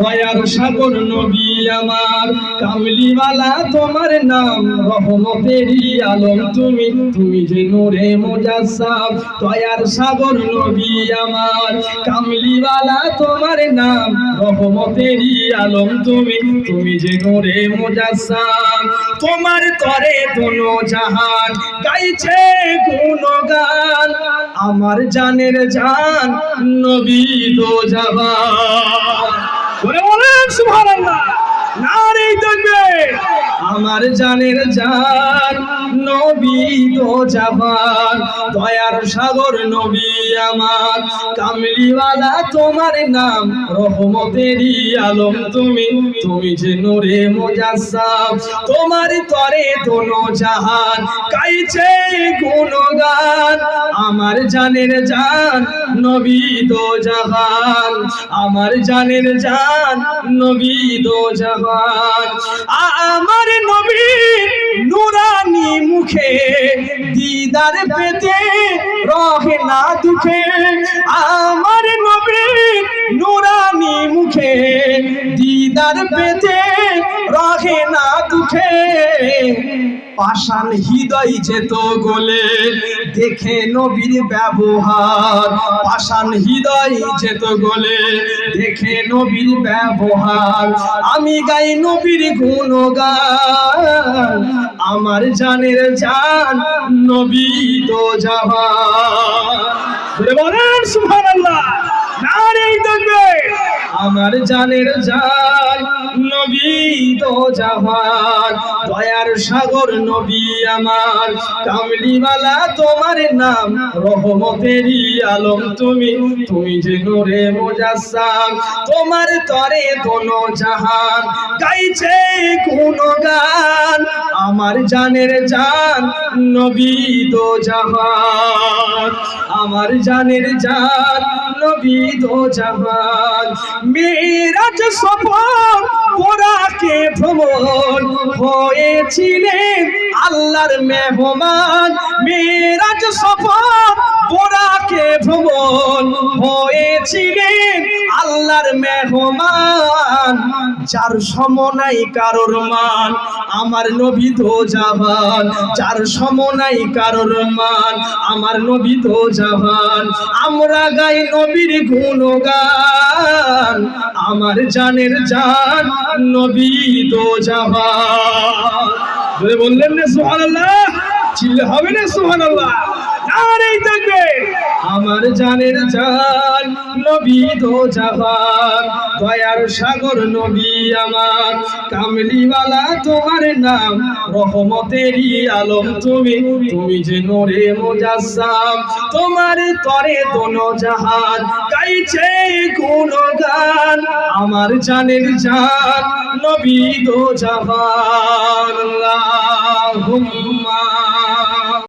দয়ার সাগর নবী আমার। কামলিওয়ালা তোমার নাম রহমতেরই আলম। তুমি তুমি যে নূরে মুজাসসাম, দয়ার সাগর নবী আমার। কামলিওয়ালা তোমার নাম রহমতেরই আলম। তুমি তুমি যে নূরে মুজাসসাম, তোমার তরে দোনো জাহান, গাইছে গুণগান। আমার জানের জান নবী দো জাহান বলেন সুবহানাল্লাহ। আমার জানের জান, নবী তো জাহান দয়ার সাগর নবী আমার। কামলিওয়ালা তোমার নাম, রহমতেরই আলম তুমি। তুমি যে নূরে মুজাসসাম তোমার তরে দোনো জাহান গাইছে গুণগান। আমার জানের জান, নবী তো জাহান আমার জানের জান, নবী তো জাহান আমার দিদার পেতে রহে না দুঃখে। আমার নবী নুরানি মুখে দিদার পেতে রহে না দুঃখে। পাষাণ হৃদয় যেত গোলে, দেখে নবীর ব্যবহার। পাষাণ হৃদয় যেত গোলে, দেখে নবীর ব্যবহার। আমি গাই নবীর গুণগান, আমার জানের জান নবী তো জাহান আমার জানের জান নবী তো জাহান দয়ার সাগর নবী আমার, কামলিওয়ালা তোমার নাম, রহমতেরই আলম তুমি। তুমি যে নূরে মুজাসসাম, তোমার তরে দোনো জাহান। গাইছে কোন গান আমার জানের জান, নবী তো জাহান আমার জানের জান নবী দো জাহান মেরাজ সফর পোড়াকে ভ্রমণ? হয়েছিলেন আল্লাহর মেহমান। মেরাজ সফর পোড়াকে ভ্রমণ হয়েছিলেন আল্লাহর মেহমান। যার সমনাই কারোর মান, আমার নবী তো জাহান। যার সমনাই কারোর মান, আমার নবী তো জাহান। আমরা গাই নবীর গুণগান, আমার জানের জান নবী তো জাহান। বলে বললেন না সুবহানাল্লাহ? চিল্লে হবে না সুবহানাল্লাহ? আমার জানের জান নবী তো জাহান। দয়ার সাগর নবী আমার। কামলিওয়ালা তোমার নাম, রহমতেরই আলম তুমি। তুমি যে নূরে মুজাসসাম তোমার তরে দোনো জাহান। গাইছে গুণগান, আমার জানের জান নবী তো জাহান। আল্লাহুম্মা